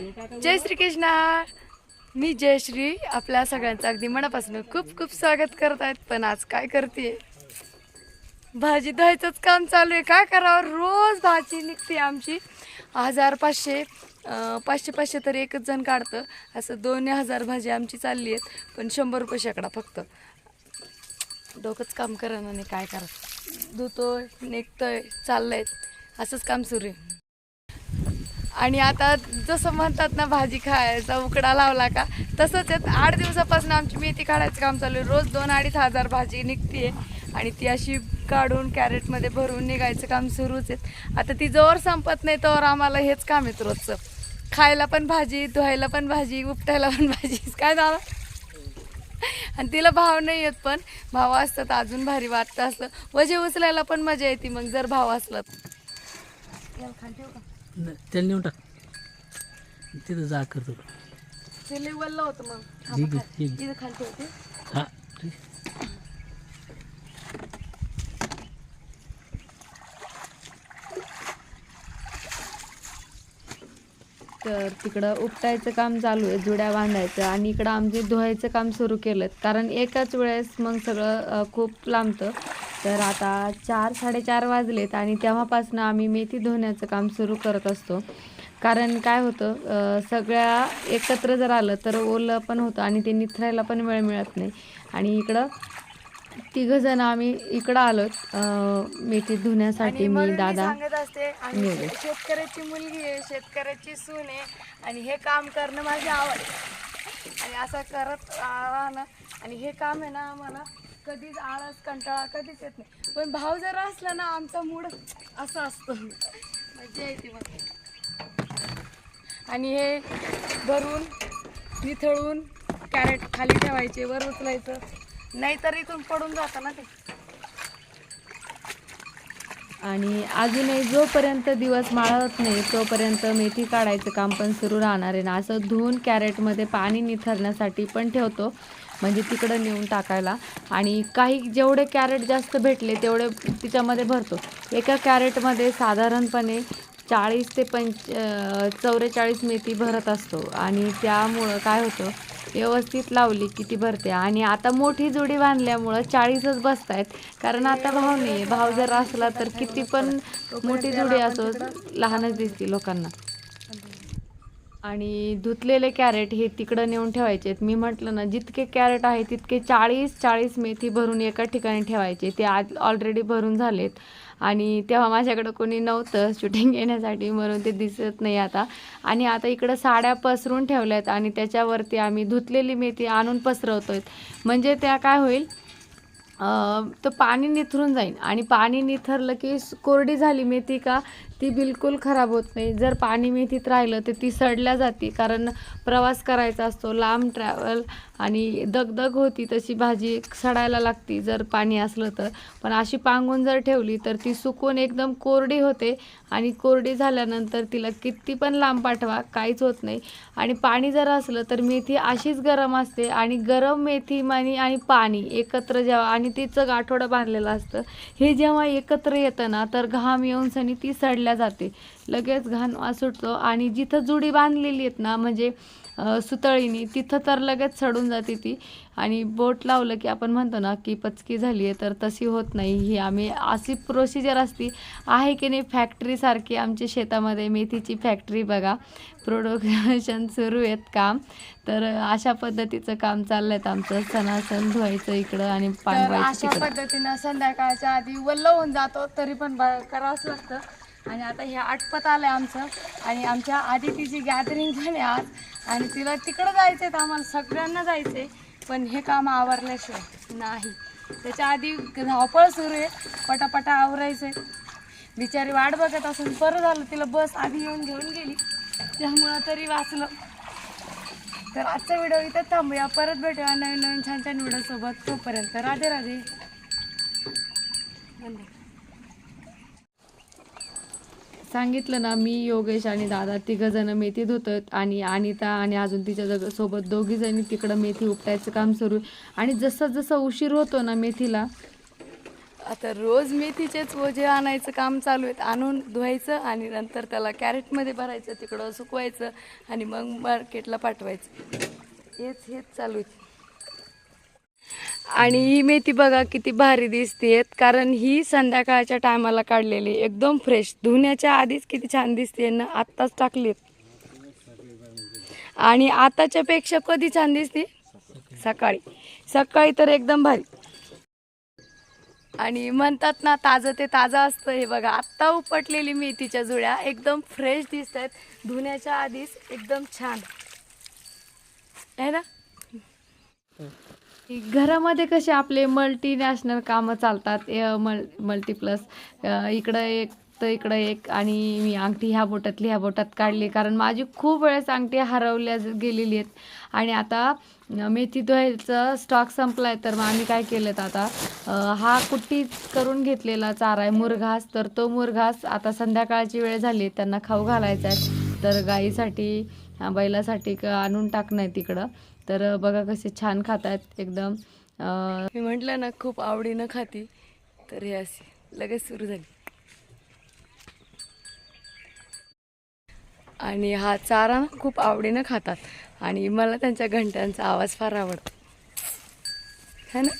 जय श्री कृष्णा. मी जयश्री आपल्या सगळ्यांचं अगदी मनापासून खूप खूप स्वागत करत आहेत पण आज काय करते भाजी धुवायचंच काम चालू आहे. काय करावं? रोज भाजी निघते आमची. हजार पाचशे पाचशे पाचशे तर एकच जण काढतं. असं दोन हजार भाजी आमची चालली आहेत पण शंभर रुपये शेकडा फक्त. डोकंच काम करा नाही काय करा धुतोय निघतोय चाललंय. असंच काम सुरू आहे. आणि आता जसं म्हणतात ना भाजी खायचा उकडा लावला का तसंच आहेत. आठ दिवसापासून आमची मेथी काढायचं काम चालू आहे. रोज दोन अडीच हजार भाजी निघते आणि ती अशी काढून कॅरेटमध्ये भरून निघायचं काम सुरूच आहेत. आता ती जोर संपत नाही तोवर आम्हाला हेच काम आहेत रोजचं. खायला पण भाजी धुवायला पण भाजी उपटायला पण भाजी. काय झालं? आणि तिला भाव नाही येत पण. भाव असतात अजून भारी वाटतं असलं वजे उचलायला पण मजा येते मग जर भाव असला नाही, त्याला नेऊन टाक तिथं जा करतो ते लय वल्ल होतं मग हा ठीक बघ आहे, खाली. ठीक. इथं खाली ठेवते हा ठीक. तर तिकडं उपटायचं काम चालू आहे जुड्या बांधायचं आणि इकडं आमचे धुवायचं काम सुरू केलं कारण एकाच वेळेस मग सगळं अ, खूप लांबतं तर आता चार साडेचार वाजलेत आणि तेव्हापासून आम्ही मेथी धुण्याचं काम सुरू करत असतो कारण काय होतं सगळ्या एकत्र जर आलं तर ओलं पण होतं आणि ते निथरायला पण वेळ मिळत नाही आणि इकडं तिघ जण आम्ही इकडं आलोत अ, मेथी धुण्यासाठी मी दादा असते आणि. शेतकऱ्याची मुलगी आहे शेतकऱ्याची सून आहे आणि हे काम करणं माझी आवड आहे. आणि असं करत राहणं. आणि हे काम आहे ना आम्हाला कधीच आळस कंटाळा कधीच येत नाही. पण भाव जर असला ना आमचा मूड असं असतो. मजा येते मग आणि हे भरून निथळून कॅरेट खाली ठेवायचे वर उचलायचं. नाहीतर इथून पडून जातं ना ते. आणि अजूनही जोपर्यंत दिवस माळत नाही तोपर्यंत मेथी काढायचं काम पण सुरू राहणार आहे. ना असं धुवून कॅरेटमध्ये पाणी निथरण्यासाठी पण ठेवतो म्हणजे तिकडं नेऊन टाकायला. आणि काही जेवढे कॅरेट जास्त भेटले तेवढे तिच्यामध्ये भरतो. एका कॅरेटमध्ये साधारणपणे चाळीस ते पंच चौवेचाळीस मेथी भरत असतो. आणि त्यामुळं काय होतं व्यवस्थित लावली की ती भरते. आणि आता मोठी जोडी बांधल्यामुळं चाळीसच बसतायत. कारण आता भाव नाही आहे भाव जर असला तर किती पण मोठी जोडी असो लहानच दिसते लोकांना. आणि धुतलेले कॅरेट हे तिकडं नेऊन ठेवायचे आहेत. मी म्हटलं ना जितके कॅरेट आहे तितके चाळीस चाळीस मेथी भरून एका ठिकाणी ठेवायचे. ते आज ऑलरेडी भरून झालेत. आणि तेव्हा माझ्याकडं कोणी नव्हतं शूटिंग येण्यासाठी म्हणून ते दिसत नाही आता. आणि आता इकडं साड्या पसरून ठेवल्यात आणि त्याच्यावरती आम्ही धुतलेली मेथी आणून पसरवतो आहेत म्हणजे त्या काय होईल तर पाणी निथरून जाईल आणि पाणी निथरलं की कोरडी झाली मेथी का ती बिलकुल खराब होत नाही. जर पाणी मेथीत राहिलं तर ती सडल्या जाते कारण प्रवास करायचा असतो लांब ट्रॅव्हल आणि दगदग होती तशी भाजी सडायला लागती जर पाणी असलं तर. पण अशी पांगून जर ठेवली तर ती सुकून एकदम कोरडी होते आणि कोरडी झाल्यानंतर तिला किती पण लांब पाठवा काहीच होत नाही. आणि पाणी जर असलं तर मेथी अशीच गरम असते आणि गरम मेथी आणि आणि पाणी एकत्र जेव्हा आणि तिचं गाठोडं बांधलेलं असतं हे जेव्हा एकत्र येतं ना तर घाम येऊन सनी ती सडल्या जाते. लगेच घाण सुटतो आणि जिथं जुडी बांधलेली आहेत ना म्हणजे सुतळीनी तिथं तर लगेच सडून जाते ती. आणि बोट लावलं की आपण म्हणतो ना की पचकी झाली आहे तर तशी होत नाही. ही आम्ही अशी प्रोसिजर असती. आहे की नाही फॅक्टरीसारखी आमच्या शेतामध्ये मेथीची फॅक्टरी बघा. प्रोडक्शन सुरू आहेत काम. तर अशा पद्धतीचं काम चाललं आहे आमचं. सणासण धुवायचं इकडं आणि पांगवायचं अशा पद्धतीनं संध्याकाळच्या आधी वल्ल होऊन जातो तरी पण करावंच लागतं. आणि आता हे आटपत आलं आहे आमचं. आणि आमच्या आदितीची गॅदरिंग पण आहे आज आणि तिला तिकडं जायचं आहे आम्हाला सगळ्यांना जायचं आहे पण हे काम आवरल्याशिवाय नाही. त्याच्या आधी धावपळ सुरू आहे पटापटा आवरायचं आहे बिचारी वाट बघत असून बरं झालं तिला बस आधी येऊन घेऊन गेली. त्यामुळं तरी वाचलं. तर आजचा व्हिडिओ इथं थांबूया. परत भेटूया नवीन नवीन छान छान व्हिडिओसोबत. तोपर्यंत राधे राधे. धन्यवाद. सांगितलं ना मी योगेश आणि दादा तिघ जण मेथी धुतोत आणि अनिता आणि अजून तिच्या जग सोबत दोघी जणी तिकडं मेथी उपटायचं काम सुरू आहे. आणि जसं जसं उशीर होतो ना मेथीला आता रोज मेथीचेच ओझे आणायचं काम चालू आहेत. आणून धुवायचं आणि नंतर त्याला कॅरेटमध्ये भरायचं तिकडं सुकवायचं आणि मग मार्केटला पाठवायचं. हेच हेच चालू आहे. आणि ही मेथी बघा किती भारी दिसते कारण ही संध्याकाळच्या टायमाला काढलेली एकदम फ्रेश धुण्याच्या आधीच किती छान दिसते ना आत्ताच टाकलीत. आणि आताच्या पेक्षा कधी छान दिसते? सकाळी. सकाळी तर एकदम भारी. आणि म्हणतात ना ताजं ते ताजं असतं हे बघा. आत्ता उपटलेली मेथीच्या जुळ्या एकदम फ्रेश दिसत आहेत धुण्याच्या आधीच एकदम छान. आहे ना? घरामध्ये कसे आपले मल्टीनॅशनल कामं चालतात मल मल्टीप्लस इकडं एक तर इकडं एक आणि मी अंगठी ह्या बोटातली ह्या बोटात काढली. कारण माझी खूप वेळेस अंगठी हरवल्या गेलेली आहेत. आणि आता मेथी धुवायचा स्टॉक संपला आहे तर मग आम्ही काय केलं आता हा कुट्टी करून घेतलेला चारा आहे मुरघास. तर तो मुरघास आता संध्याकाळची वेळ झाली आहे, त्यांना खाऊ घालायचा आहे. तर गाईसाठी बैलासाठी आणून टाकणं आहे तिकडं. तर बघा कसे छान खातात एकदम. मी म्हटलं ना खूप आवडीनं खाती तर हे असे लगेच सुरू झाली. आणि हा चारा ना खूप आवडीनं खातात. आणि मला त्यांच्या घंट्यांचा आवाज फार आवडतो. है ना?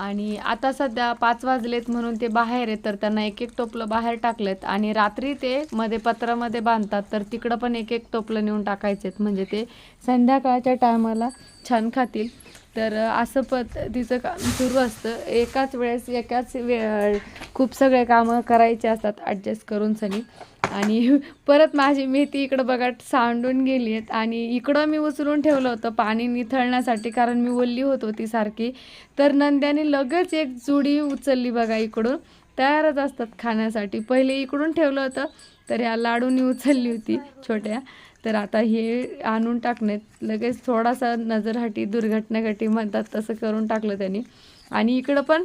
आणि आता सध्या पाच वाजलेत म्हणून ते बाहेर आहेत तर त्यांना एक एक टोपलं बाहेर टाकलेत. आणि रात्री ते मध्ये पत्रामध्ये बांधतात तर तिकडं पण एक एक टोपलं नेऊन टाकायचेत. म्हणजे ते संध्याकाळच्या टायमाला छान खातील. तर असं पद्धतीचं काम सुरू असतं. एकाच वेळेस एकाच वेळ खूप सगळे कामं करायचे असतात ॲडजस्ट करून सनी. आणि परत माझी मेथी इकडं बघा सांडून गेली आहेत. आणि इकडं मी उचलून ठेवलं होतं पाणी निथळण्यासाठी कारण मी ओल्ली होत होती सारखी. तर नंद्याने लगेच एक जुडी उचलली बघा इकडून. तयारच असतात खाण्यासाठी. पहिले इकडून ठेवलं होतं तर ह्या लाडूनी उचलली होती छोट्या. तर आता हे आणून टाकण्यात लगेच थोडासा नजरहाटी दुर्घटनाघटी म्हणतात तसं करून टाकलं त्यांनी. आणि इकडं पण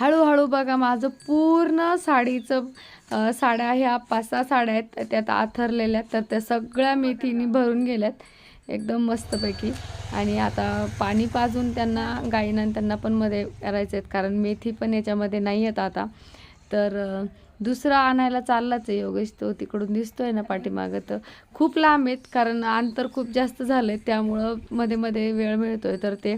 हळूहळू बघा माझं पूर्ण साडीचं साड्या ह्या पाच सहा साड्या आहेत त्यात आथरलेल्या तर त्या सगळ्या मेथीनी भरून गेल्यात एकदम मस्तपैकी. आणि आता पाणी पाजून त्यांना गाईनं त्यांना पण मध्ये करायचे आहेत कारण मेथी पण याच्यामध्ये नाही आहेत आता. तर दुसरा आणायला चाललाच आहे योगेश तो तिकडून दिसतोय ना पाठीमागं. तर खूप लांब आहेत कारण अंतर खूप जास्त झालं आहे त्यामुळं मध्ये मध्ये वेळ मिळतोय तर ते.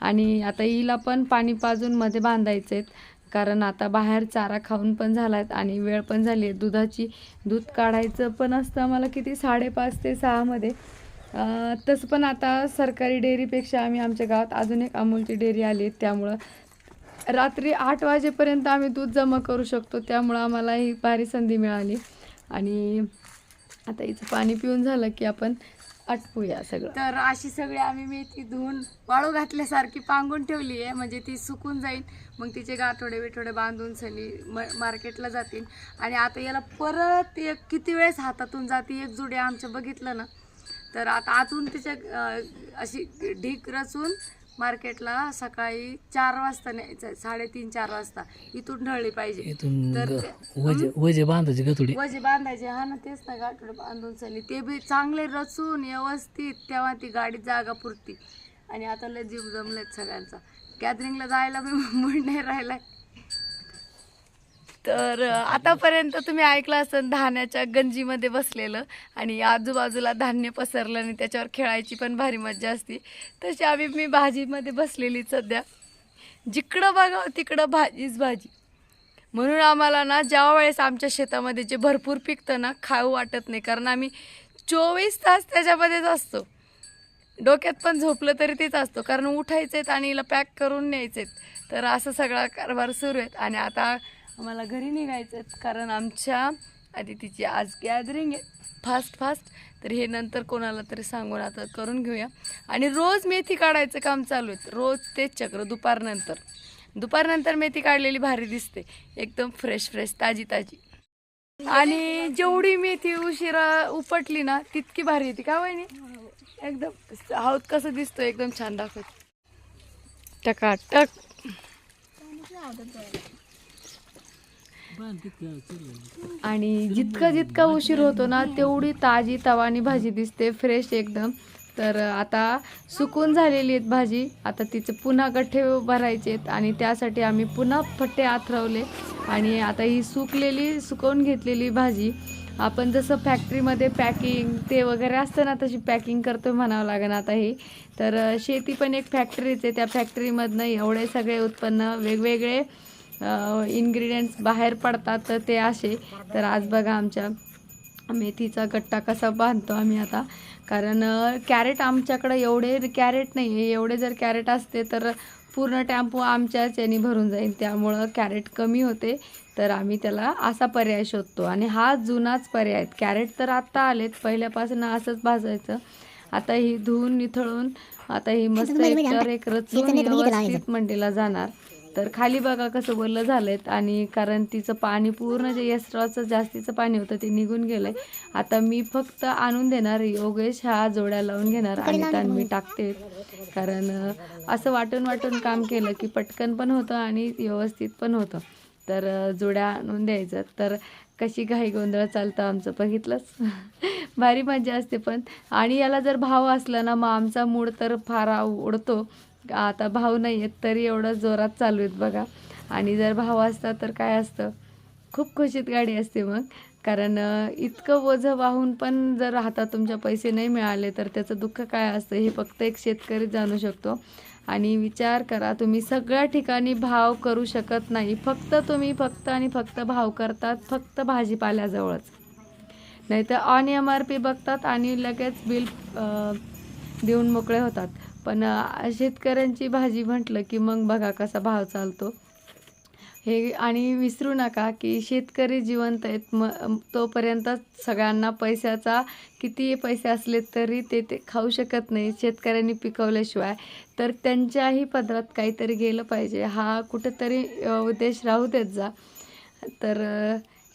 आणि आता हिला पण पाणी पाजून मध्ये बांधायचे आहेत कारण आता बाहेर चारा खाऊन पण झाला आहेत आणि वेळ पण झाली आहे दुधाची दूध काढायचं पण असतं आम्हाला किती साडेपाच ते सहामध्ये तसं पण आता सरकारी डेअरीपेक्षा आम्ही आमच्या गावात अजून एक अमूलची डेअरी आली आहे त्यामुळं रात्री आठ वाजेपर्यंत आम्ही दूध जमा करू शकतो त्यामुळं आम्हाला ही भारी संधी मिळाली. आणि आता हिचं पाणी पिऊन झालं की आपण आटपूया सगळं. तर अशी सगळी आम्ही मेथी धुवून वाळू घातल्यासारखी पांगून ठेवली आहे म्हणजे ती सुकून जाईल मग तिचे गाठोडे बिठोडे बांधून सनी म मार्केटला जातील. आणि आता याला परत एक किती वेळेस हातातून जाते एक जुडे आमचं बघितलं ना. तर आता आतून तिच्या अशी ढीक रचून मार्केटला सकाळी चार वाजता न्यायचं साडेतीन चार वाजता. इथून ढळली पाहिजे. इथून तर ते- वजे वजे बांधायचे गतुडे. वजे बांधायचे हा ना तेच ना गाठोडे बांधून चली ते बी चांगले रचून व्यवस्थित तेव्हा ती गाडी जागा पुरती. आणि आता लय जीव जमलेत सगळ्यांचा. गॅदरिंगला जायला बी मूड नाही राहिलाय. तर आतापर्यंत तुम्ही ऐकलं असेल धान्याच्या गंजीमध्ये बसलेलं आणि आजूबाजूला धान्य पसरलं आणि त्याच्यावर खेळायची पण भारी मज्जा असती. तशी आम्ही मी भाजीमध्ये बसलेली सध्या. जिकडं बघावं तिकडं भाजीच भाजी. म्हणून आम्हाला ना ज्या वेळेस आमच्या शेतामध्ये जे भरपूर पिकतं ना खाऊ वाटत नाही. कारण आम्ही चोवीस तास त्याच्यामध्येच असतो. डोक्यात पण झोपलं तरी तेच असतो. कारण उठायचेत आणि हिला पॅक करून न्यायचेत. तर असं सगळा कारभार सुरू आहेत आणि आता आम्हाला घरी निघायचं कारण आमच्या आदितीची आज गॅदरिंग आहे. फास्ट फास्ट तर हे नंतर कोणाला तरी सांगून आता करून घेऊया. आणि रोज मेथी काढायचं काम चालू आहे. रोज तेच चक्र दुपारनंतर दुपारनंतर मेथी काढलेली भारी दिसते. एकदम फ्रेश फ्रेश ताजी ताजी. आणि जेवढी मेथी उशिरा उपटली ना तितकी भारी येते का वहिनी? एकदम. हाऊत कसं दिसतो एकदम छान दाखवत. टकाटक. बांध आणि जितका जितका उशीर होतो ना तेवढी ताजी तवानी भाजी दिसते फ्रेश एकदम. तर आता सुकून झालेली आहेत भाजी. आता तिचे पुन्हा गठ्ठे भरायचे आहेत आणि त्यासाठी आम्ही पुन्हा फट्टे आथरवले. आणि आता ही सुकलेली सुकवून घेतलेली भाजी. आपण जसं फॅक्टरीमध्ये पॅकिंग ते वगैरे असतं ना तशी पॅकिंग करतो म्हणावं लागेल आता हे. तर शेती पण एक फॅक्टरीच आहे. त्या फॅक्टरीमधनं एवढे सगळे उत्पन्न वेगवेगळे इन्ग्रेडियंट्स बाहेर पडतात तर ते असे. तर आज बघा आमच्या मेथीचा गट्टा कसा बांधतो आम्ही आता. कारण कॅरेट आमच्याकडं एवढे कॅरेट नाही आहे एवढे जर कॅरेट असते तर पूर्ण टॅम्पो आमच्याच याने भरून जाईल. त्यामुळं कॅरेट कमी होते. तर आम्ही त्याला असा पर्याय शोधतो. आणि हा जुनाच पर्याय आहे कॅरेट तर आत्ता आलेत. पहिल्यापासून असंच भाजायचं. आता ही धुवून निथळून आता ही मस्त एकतर एक रचून व्यवस्थित मंडीला जाणार. तर खाली बघा कसं ओलं झालंय. आणि कारण तिचं पाणी पूर्ण जे एस्ट्रॉचं जास्तीचं पाणी होतं ते निघून गेलंय. आता मी फक्त आणून देणार योगेश हा जोड्या लावून घेणार आणि त्यात मी टाकते. कारण असं वाटून वाटून काम केलं की पटकन पण होतं आणि व्यवस्थित पण होतं. तर जोड्या आणून द्यायचं. तर कशी घाई गोंधळ चालतं आमचं बघितलंच भारी मजा असते पण. आणि याला जर भाव असला ना मग आमचा मूड तर फार उडतो आता भाव नाही आहेत तरी एवढं जोरात चालू आहेत बघा. आणि जर भाव असता तर काय असतं? खूप खुशीत गाडी असते मग. कारण इतकं ओझं वाहून पण जर हातात तुमच्या पैसे नाही मिळाले तर त्याचं दुःख काय असतं? हे फक्त एक शेतकरी जाणू शकतो. आणि विचार करा तुम्ही सगळ्या ठिकाणी भाव करू शकत नाही. फक्त तुम्ही फक्त आणि फक्त भाव करतात फक्त भाजीपाल्याजवळच. नाही तर ऑन एम आर पी बघतात आणि लगेच बिल देऊन मोकळे होतात. पण शेतकऱ्यांची भाजी म्हटलं की मग बघा कसा भाव चालतो. हे आणि विसरू नका की शेतकरी जिवंत आहेत. म तोपर्यंत सगळ्यांना पैशाचा किती पैसे असले तरी ते ते खाऊ शकत नाही शेतकऱ्यांनी पिकवल्याशिवाय. तर त्यांच्याही पदरात काहीतरी गेलं पाहिजे. हा कुठंतरी उद्देश राहू देत जा. तर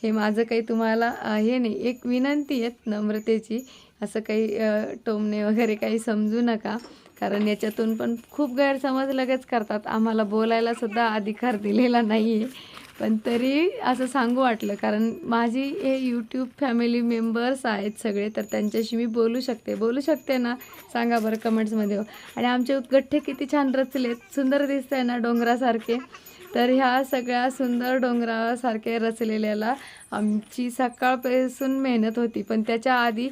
हे माझं काही तुम्हाला हे नाही एक विनंती आहेत नम्रतेची. असं काही टोमणे वगैरे काही समजू नका. कारण याच्यातून पण खूप गैरसमज लगेच करतात. आम्हाला बोलायला सुद्धा अधिकार दिलेला नाही आहे पण तरी असं सांगू वाटलं. कारण माझी हे यूट्यूब फॅमिली मेंबर्स आहेत सगळे तर त्यांच्याशी मी बोलू शकते. बोलू शकते ना? सांगा बरं कमेंट्समध्ये आणि आमचे गठ्ठे किती छान रचलेत. सुंदर दिसत आहे ना डोंगरासारखे. तर ह्या सगळ्या सुंदर डोंगरासारखे रचलेल्याला आमची सकाळपासून मेहनत होती. पण त्याच्या आधी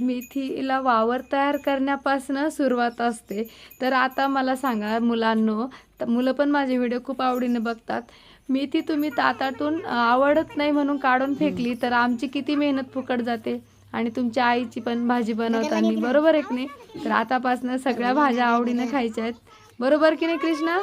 मेथीला वावर तयार करण्यापासून सुरुवात असते. तर आता मला सांगा मुलांनो तर मुलं पण माझे व्हिडिओ खूप आवडीने बघतात. मेथी तुम्ही ताटातून अं, आवडत नाही म्हणून काढून फेकली तर आमची किती मेहनत फुकट जाते? आणि तुमच्या आईची पण भाजी बनवताना बरोबर आहे की नाही? तर आतापासून सगळ्या भाज्या आवडीने खायच्या आहेत. बरोबर की नाही कृष्णा?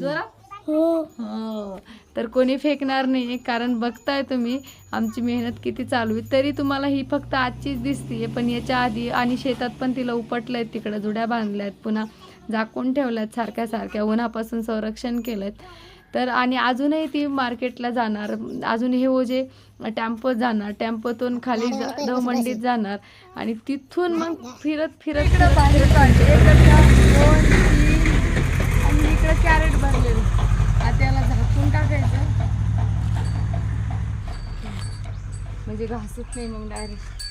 जोरा हो तर कोणी फेकणार नाही कारण बघताय तुम्ही आमची मेहनत किती चालू आहे तरी तुम्हाला ही फक्त आजचीच दिसते पण याच्या आधी आणि शेतात पण तिला उपटलंय तिकडं जुड्या बांधल्यात पुन्हा झाकून ठेवल्यात सारख्या सारख्या उन्हापासून संरक्षण केलं तर आणि अजूनही ती मार्केटला जाणार अजून हे ओझे टॅम्पो जाणार टॅम्पोतून खाली जा- दवमंडीत जाणार आणि तिथून मग फिरत फिरत इकडं बाहेर काढले इकडं कॅरेट भरलेलं आता याला झाकून टाकायचं म्हणजे घासत नाही मग डायरेक्ट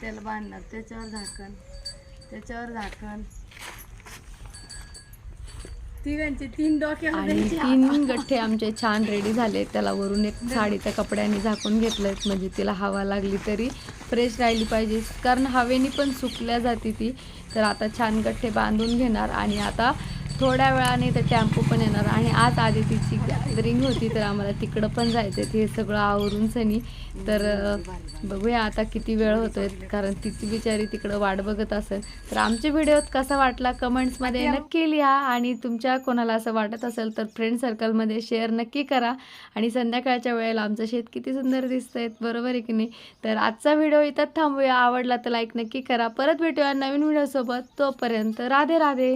त्याला बांधणार त्याच्यावर झाकण त्याच्यावर झाकण. तिघांचे तीन डोके आणि तीन गठ्ठे आमचे छान रेडी झाले. त्याला वरून एक साडीच्या कपड्याने झाकून घेतलंय. म्हणजे तिला हवा लागली तरी फ्रेश राहिली पाहिजे. कारण हवेनी पण सुकल्या जाते ती. तर आता छान गठ्ठे बांधून घेणार. आणि आता थोड्या वेळाने तर टॅम्पो पण येणार आणि आज आधी तिची गॅदरिंग होती तर आम्हाला तिकडं पण जायचं आहे. ते सगळं आवरून सनी तर बघूया आता किती वेळ होतोय कारण तिची बिचारी तिकडं वाट बघत असेल. तर आमच्या व्हिडिओत कसा वाटला कमेंट्समध्ये नक्की लिहा आणि तुमच्या कोणाला असं वाटत असेल तर फ्रेंड सर्कलमध्ये शेअर नक्की करा. आणि संध्याकाळच्या वेळेला आमचं शेत किती सुंदर दिसतंय बरोबर आहे की नाही? तर आजचा व्हिडिओ इथं थांबूया. आवडला तर लाईक नक्की करा. परत भेटूया नवीन व्हिडिओसोबत. तोपर्यंत राधे राधे.